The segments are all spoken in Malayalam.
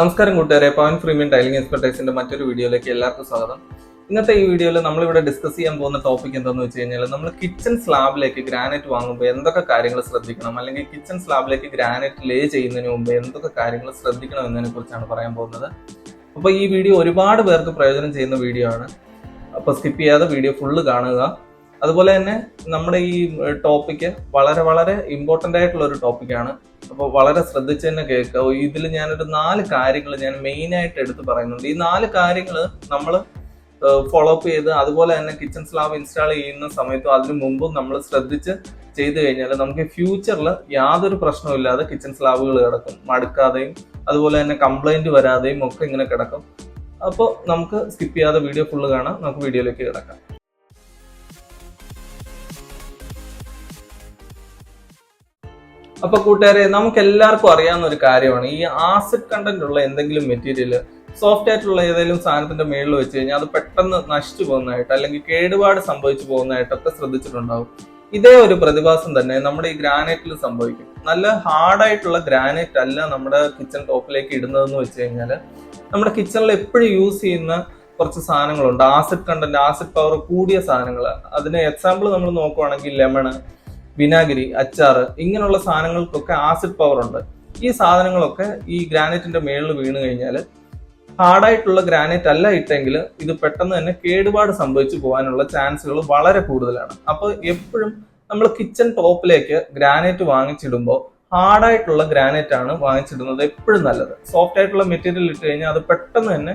നമസ്കാരം കൂട്ടുകാരെ പവൻ ഫ്രീമിയൻ ടൈലിംഗ് എക്സ്പെർട്ടൈസിന്റെ മറ്റൊരു വീഡിയോയിലേക്ക് എല്ലാവർക്കും സ്വാഗതം. ഇന്നത്തെ ഈ വീഡിയോയിൽ നമ്മളിവിടെ ഡിസ്കസ് ചെയ്യാൻ പോകുന്ന ടോപ്പിക് എന്താണെന്ന് വെച്ച് കഴിഞ്ഞാൽ നമ്മൾ കിച്ചൺ സ്ലാബിലേക്ക് ഗ്രാനൈറ്റ് വാങ്ങുമ്പോൾ എന്തൊക്കെ കാര്യങ്ങൾ ശ്രദ്ധിക്കണം? അല്ലെങ്കിൽ കിച്ചൺ സ്ലാബിലേക്ക് ഗ്രാനൈറ്റ് ലേ ചെയ്യുന്നതിന് മുമ്പ് എന്തൊക്കെ കാര്യങ്ങൾ ശ്രദ്ധിക്കണം എന്നതിനെ കുറിച്ചാണ് പറയാൻ പോകുന്നത്. അപ്പോൾ ഈ വീഡിയോ ഒരുപാട് പേർക്ക് പ്രയോജനം ചെയ്യുന്ന വീഡിയോ ആണ്. അപ്പോൾ സ്കിപ്പ് ചെയ്യാതെ വീഡിയോ ഫുള്ള് കാണുക. അതുപോലെ തന്നെ നമ്മുടെ ഈ ടോപ്പിക്ക് വളരെ വളരെ ഇമ്പോർട്ടന്റ് ആയിട്ടുള്ള ഒരു ടോപ്പിക്കാണ് അപ്പോൾ വളരെ ശ്രദ്ധിച്ച് തന്നെ കേൾക്കുക. ഇതിൽ ഞാനൊരു നാല് കാര്യങ്ങൾ ഞാൻ മെയിൻ ആയിട്ട് എടുത്ത് പറയുന്നുണ്ട്. ഈ നാല് കാര്യങ്ങൾ നമ്മൾ ഫോളോ അപ്പ് ചെയ്ത് അതുപോലെ തന്നെ കിച്ചൺ സ്ലാബ് ഇൻസ്റ്റാൾ ചെയ്യുന്ന സമയത്തും അതിനു മുമ്പും നമ്മൾ ശ്രദ്ധിച്ച് ചെയ്തു കഴിഞ്ഞാൽ നമുക്ക് ഫ്യൂച്ചറിൽ യാതൊരു പ്രശ്നമില്ലാതെ കിച്ചൺ സ്ലാബുകൾ കിടക്കും. മടുക്കാതെയും അതുപോലെ തന്നെ കംപ്ലൈന്റ് വരാതെയും ഒക്കെ ഇങ്ങനെ കിടക്കും. അപ്പോൾ നമുക്ക് സ്കിപ്പ് ചെയ്യാതെ വീഡിയോ ഫുള്ള് കാണാം. നമുക്ക് വീഡിയോയിലേക്ക് കിടക്കാം. അപ്പൊ കൂട്ടുകാരെ നമുക്ക് എല്ലാവർക്കും അറിയാവുന്ന ഒരു കാര്യമാണ്. ഈ ആസിഡ് കണ്ടന്റ് ഉള്ള എന്തെങ്കിലും മെറ്റീരിയൽ സോഫ്റ്റ് ആയിട്ടുള്ള ഏതെങ്കിലും സാധനത്തിന്റെ മേളിൽ വെച്ച് കഴിഞ്ഞാൽ അത് പെട്ടെന്ന് നശിച്ചു പോകുന്നതായിട്ട് അല്ലെങ്കിൽ കേടുപാട് സംഭവിച്ചു പോകുന്നതായിട്ടൊക്കെ ശ്രദ്ധിച്ചിട്ടുണ്ടാവും. ഇതേ ഒരു പ്രതിഭാസം തന്നെ നമ്മുടെ ഈ ഗ്രാനൈറ്റിൽ സംഭവിക്കും. നല്ല ഹാർഡായിട്ടുള്ള ഗ്രാനൈറ്റ് അല്ല നമ്മുടെ കിച്ചൺ ടോപ്പിലേക്ക് ഇടുന്നതെന്ന് വെച്ച് കഴിഞ്ഞാൽ നമ്മുടെ കിച്ചണിൽ എപ്പോഴും യൂസ് ചെയ്യുന്ന കുറച്ച് സാധനങ്ങളുണ്ട്. ആസിഡ് കണ്ടന്റ് ആസിഡ് പവർ കൂടിയ സാധനങ്ങൾ അതിന് എക്സാമ്പിൾ നമ്മൾ നോക്കുവാണെങ്കിൽ ലെമണ് വിനാഗിരി അച്ചാർ ഇങ്ങനെയുള്ള സാധനങ്ങൾക്കൊക്കെ ആസിഡ് പവർ ഉണ്ട്. ഈ സാധനങ്ങളൊക്കെ ഈ ഗ്രാനൈറ്റിന്റെ മേളിൽ വീണ് കഴിഞ്ഞാൽ ഹാർഡായിട്ടുള്ള ഗ്രാനൈറ്റ് അല്ല ഇട്ടെങ്കിൽ ഇത് പെട്ടെന്ന് തന്നെ കേടുപാട് സംഭവിച്ചു പോകാനുള്ള ചാൻസുകൾ വളരെ കൂടുതലാണ്. അപ്പോൾ എപ്പോഴും നമ്മൾ കിച്ചൺ ടോപ്പിലേക്ക് ഗ്രാനൈറ്റ് വാങ്ങിച്ചിടുമ്പോൾ ഹാർഡായിട്ടുള്ള ഗ്രാനൈറ്റ് ആണ് വാങ്ങിച്ചിടുന്നത് എപ്പോഴും നല്ലത്. സോഫ്റ്റ് ആയിട്ടുള്ള മെറ്റീരിയൽ ഇട്ട് കഴിഞ്ഞാൽ അത് പെട്ടെന്ന് തന്നെ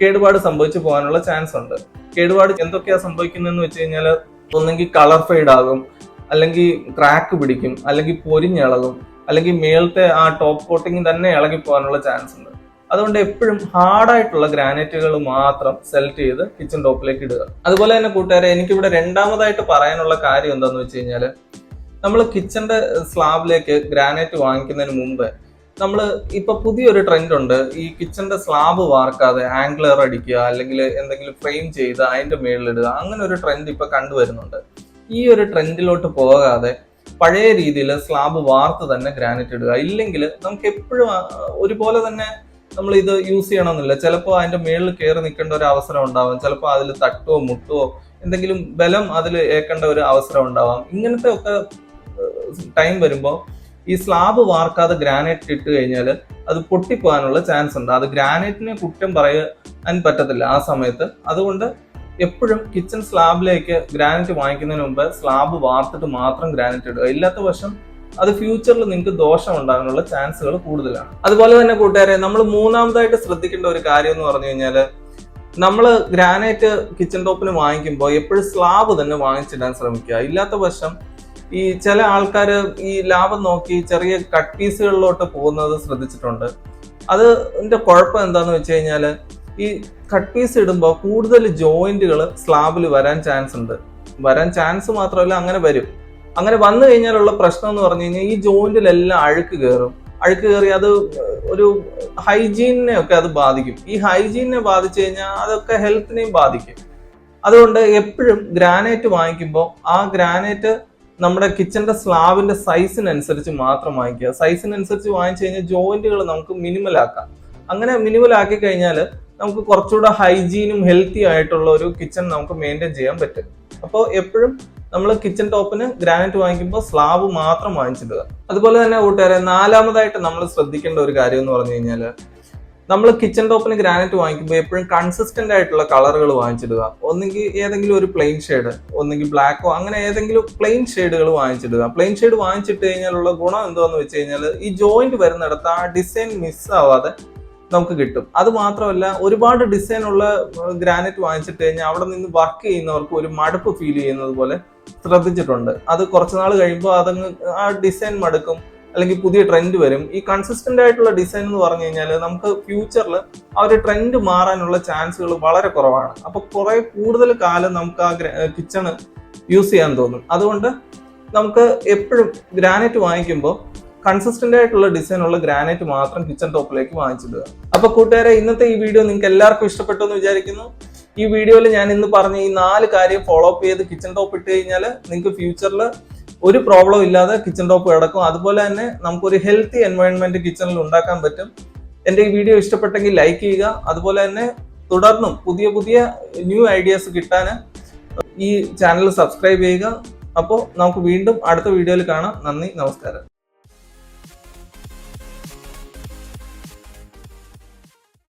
കേടുപാട് സംഭവിച്ചു പോകാനുള്ള ചാൻസ് ഉണ്ട്. കേടുപാട് എന്തൊക്കെയാണ് സംഭവിക്കുന്നതെന്ന് വെച്ച് കഴിഞ്ഞാൽ ഒന്നെങ്കിൽ കളർ ഫെയ്ഡ് ആകും അല്ലെങ്കിൽ ക്രാക്ക് പിടിക്കും അല്ലെങ്കിൽ പൊരിഞ്ഞിളകും അല്ലെങ്കിൽ മേളത്തെ ആ ടോപ്പ് കോട്ടിങ് തന്നെ ഇളകി പോകാനുള്ള ചാൻസ് ഉണ്ട്. അതുകൊണ്ട് എപ്പോഴും ഹാർഡായിട്ടുള്ള ഗ്രാനൈറ്റുകൾ മാത്രം സെലക്ട് ചെയ്ത് കിച്ചൺ ടോപ്പിലേക്ക് ഇടുക. അതുപോലെ തന്നെ കൂട്ടുകാരെ എനിക്കിവിടെ രണ്ടാമതായിട്ട് പറയാനുള്ള കാര്യം എന്താന്ന് വെച്ച് കഴിഞ്ഞാൽ നമ്മൾ കിച്ചന്റെ സ്ലാബിലേക്ക് ഗ്രാനൈറ്റ് വാങ്ങിക്കുന്നതിന് മുമ്പ് നമ്മൾ ഇപ്പൊ പുതിയൊരു ട്രെൻഡ് ഉണ്ട്. ഈ കിച്ചന്റെ സ്ലാബ് വാർക്കാതെ ആംഗ്ലർ അടിക്കുക അല്ലെങ്കിൽ എന്തെങ്കിലും ഫ്രെയിം ചെയ്ത് അതിന്റെ മേളിലിടുക അങ്ങനെ ഒരു ട്രെൻഡ് ഇപ്പൊ കണ്ടുവരുന്നുണ്ട്. ഈ ഒരു ട്രെൻഡിലോട്ട് പോകാതെ പഴയ രീതിയിൽ സ്ലാബ് വാർത്ത് തന്നെ ഗ്രാനൈറ്റ് ഇടുക. ഇല്ലെങ്കിൽ നമുക്ക് എപ്പോഴും ഒരുപോലെ തന്നെ നമ്മൾ ഇത് യൂസ് ചെയ്യണമെന്നില്ല. ചിലപ്പോൾ അതിന്റെ മേളിൽ കയറി നിൽക്കേണ്ട ഒരു അവസരം ഉണ്ടാവാം. ചിലപ്പോൾ അതിൽ തട്ടോ മുട്ടോ എന്തെങ്കിലും ബലം അതിൽ ഏക്കേണ്ട ഒരു അവസരം ഉണ്ടാവാം. ഇങ്ങനത്തെ ഒക്കെ ടൈം വരുമ്പോൾ ഈ സ്ലാബ് വാർക്കാതെ ഗ്രാനൈറ്റ് ഇട്ട് കഴിഞ്ഞാൽ അത് പൊട്ടിപ്പോകാനുള്ള ചാൻസ് ഉണ്ട്. അത് ഗ്രാനൈറ്റിനെ കുറ്റം പറയാൻ പറ്റത്തില്ല ആ സമയത്ത്. അതുകൊണ്ട് എപ്പോഴും കിച്ചൺ സ്ലാബിലേക്ക് ഗ്രാനൈറ്റ് വാങ്ങിക്കുന്നതിന് മുമ്പ് സ്ലാബ് വാർത്തിട്ട് മാത്രം ഗ്രാനൈറ്റ് ഇടുക. ഇല്ലാത്ത വശം അത് ഫ്യൂച്ചറിൽ നിങ്ങൾക്ക് ദോഷം ഉണ്ടാകാനുള്ള ചാൻസുകൾ കൂടുതലാണ്. അതുപോലെ തന്നെ കൂട്ടുകാരെ നമ്മൾ മൂന്നാമതായിട്ട് ശ്രദ്ധിക്കേണ്ട ഒരു കാര്യം എന്ന് പറഞ്ഞു കഴിഞ്ഞാൽ നമ്മൾ ഗ്രാനൈറ്റ് കിച്ചൺ ടോപ്പിന് വാങ്ങിക്കുമ്പോൾ എപ്പോഴും സ്ലാബ് തന്നെ വാങ്ങിച്ചിടാൻ ശ്രമിക്കുക. ഇല്ലാത്ത വശം ഈ ചില ആൾക്കാർ ഈ ലാഭം നോക്കി ചെറിയ കട്ട് പീസുകളിലോട്ട് പോകുന്നത് ശ്രദ്ധിച്ചിട്ടുണ്ട്. അത് അതിന്റെ കുഴപ്പം എന്താന്ന് വെച്ച് കഴിഞ്ഞാൽ ഈ കട്ട് പീസ് ഇടുമ്പോൾ കൂടുതൽ ജോയിന്റുകൾ സ്ലാബിൽ വരാൻ ചാൻസ് ഉണ്ട്. വരാൻ ചാൻസ് മാത്രമല്ല അങ്ങനെ വരും. അങ്ങനെ വന്നു കഴിഞ്ഞാലുള്ള പ്രശ്നം എന്ന് പറഞ്ഞു കഴിഞ്ഞാൽ ഈ ജോയിന്റിലെല്ലാം അഴുക്ക് കയറും അഴുക്ക് കയറി അത് ഒരു ഹൈജീനിനെ ഒക്കെ അത് ബാധിക്കും. ഈ ഹൈജീനിനെ ബാധിച്ചു കഴിഞ്ഞാൽ അതൊക്കെ ഹെൽത്തിനെയും ബാധിക്കും. അതുകൊണ്ട് എപ്പോഴും ഗ്രാനൈറ്റ് വാങ്ങിക്കുമ്പോൾ ആ ഗ്രാനൈറ്റ് നമ്മുടെ കിച്ചന്റെ സ്ലാബിന്റെ സൈസിനനുസരിച്ച് മാത്രം വാങ്ങിക്കുക. സൈസിനനുസരിച്ച് വാങ്ങിച്ചു കഴിഞ്ഞാൽ ജോയിന്റുകൾ നമുക്ക് മിനിമൽ ആക്കാം. അങ്ങനെ മിനിമൽ ആക്കി കഴിഞ്ഞാൽ നമുക്ക് കുറച്ചുകൂടെ ഹൈജീനും ഹെൽത്തി ആയിട്ടുള്ള ഒരു കിച്ചൺ നമുക്ക് മെയിന്റെയിൻ ചെയ്യാൻ പറ്റും. അപ്പോൾ എപ്പോഴും നമ്മൾ കിച്ചൺ ടോപ്പിന് ഗ്രാനൈറ്റ് വാങ്ങിക്കുമ്പോൾ സ്ലാബ് മാത്രം വാങ്ങിച്ചിടുക. അതുപോലെ തന്നെ കൂട്ടുകാരെ നാലാമതായിട്ട് നമ്മൾ ശ്രദ്ധിക്കേണ്ട ഒരു കാര്യം എന്ന് പറഞ്ഞു കഴിഞ്ഞാൽ നമ്മൾ കിച്ചൺ ടോപ്പിന് ഗ്രാനൈറ്റ് വാങ്ങിക്കുമ്പോൾ എപ്പോഴും കൺസിസ്റ്റന്റ് ആയിട്ടുള്ള കളറുകൾ വാങ്ങിച്ചിടുക. ഒന്നെങ്കിൽ ഏതെങ്കിലും ഒരു പ്ലെയിൻ ഷെയ്ഡ് ഒന്നെങ്കിൽ ബ്ലാക്കോ അങ്ങനെ ഏതെങ്കിലും പ്ലെയിൻ ഷെയ്ഡുകൾ വാങ്ങിച്ചിടുക. പ്ലെയിൻ ഷെയ്ഡ് വാങ്ങിച്ചിട്ട് കഴിഞ്ഞാലുള്ള ഗുണം എന്താണെന്ന് വെച്ച് കഴിഞ്ഞാൽ ഈ ജോയിന്റ് വരുന്നിടത്ത് ആ ഡിസൈൻ മിസ് ആവാതെ നമുക്ക് കിട്ടും. അത് മാത്രമല്ല ഒരുപാട് ഡിസൈൻ ഉള്ള ഗ്രാനൈറ്റ് വാങ്ങിച്ചിട്ട് കഴിഞ്ഞാൽ അവിടെ നിന്ന് വർക്ക് ചെയ്യുന്നവർക്ക് ഒരു മടുപ്പ് ഫീൽ ചെയ്യുന്നത് പോലെ ശ്രദ്ധിച്ചിട്ടുണ്ട്. അത് കുറച്ച് നാൾ കഴിയുമ്പോൾ അതങ്ങ് ആ ഡിസൈൻ മടുക്കും അല്ലെങ്കിൽ പുതിയ ട്രെൻഡ് വരും. ഈ കൺസിസ്റ്റന്റ് ആയിട്ടുള്ള ഡിസൈൻ എന്ന് പറഞ്ഞു കഴിഞ്ഞാൽ നമുക്ക് ഫ്യൂച്ചറിൽ ആ ഒരു ട്രെൻഡ് മാറാനുള്ള ചാൻസുകൾ വളരെ കുറവാണ്. അപ്പോൾ കുറേ കൂടുതൽ കാലം നമുക്ക് ആ കിച്ചൺ യൂസ് ചെയ്യാൻ തോന്നും. അതുകൊണ്ട് നമുക്ക് എപ്പോഴും ഗ്രാനൈറ്റ് വാങ്ങിക്കുമ്പോൾ കൺസിസ്റ്റന്റ് ആയിട്ടുള്ള ഡിസൈൻ ഉള്ള ഗ്രാനൈറ്റ് മാത്രം കിച്ചൺ ടോപ്പിലേക്ക് വാങ്ങിച്ചിടുക. അപ്പൊ കൂട്ടുകാരെ ഇന്നത്തെ ഈ വീഡിയോ നിങ്ങൾക്ക് എല്ലാവർക്കും ഇഷ്ടപ്പെട്ടു എന്ന് വിചാരിക്കുന്നു. ഈ വീഡിയോയിൽ ഞാൻ ഇന്ന് പറഞ്ഞ ഈ നാല് കാര്യം ഫോളോ അപ്പ് ചെയ്ത് കിച്ചൺ ടോപ്പ് ഇട്ട് കഴിഞ്ഞാൽ നിങ്ങൾക്ക് ഫ്യൂച്ചറിൽ ഒരു പ്രോബ്ലം ഇല്ലാതെ കിച്ചൺ ടോപ്പ് കിടക്കും. അതുപോലെ തന്നെ നമുക്കൊരു ഹെൽത്തി എൻവയോൺമെന്റ് കിച്ചണിൽ ഉണ്ടാക്കാൻ പറ്റും. എന്റെ ഈ വീഡിയോ ഇഷ്ടപ്പെട്ടെങ്കിൽ ലൈക്ക് ചെയ്യുക. അതുപോലെ തന്നെ തുടർന്നും പുതിയ പുതിയ ന്യൂ ഐഡിയാസ് കിട്ടാൻ ഈ ചാനൽ സബ്സ്ക്രൈബ് ചെയ്യുക. അപ്പോൾ നമുക്ക് വീണ്ടും അടുത്ത വീഡിയോയിൽ കാണാം. നന്ദി നമസ്കാരം.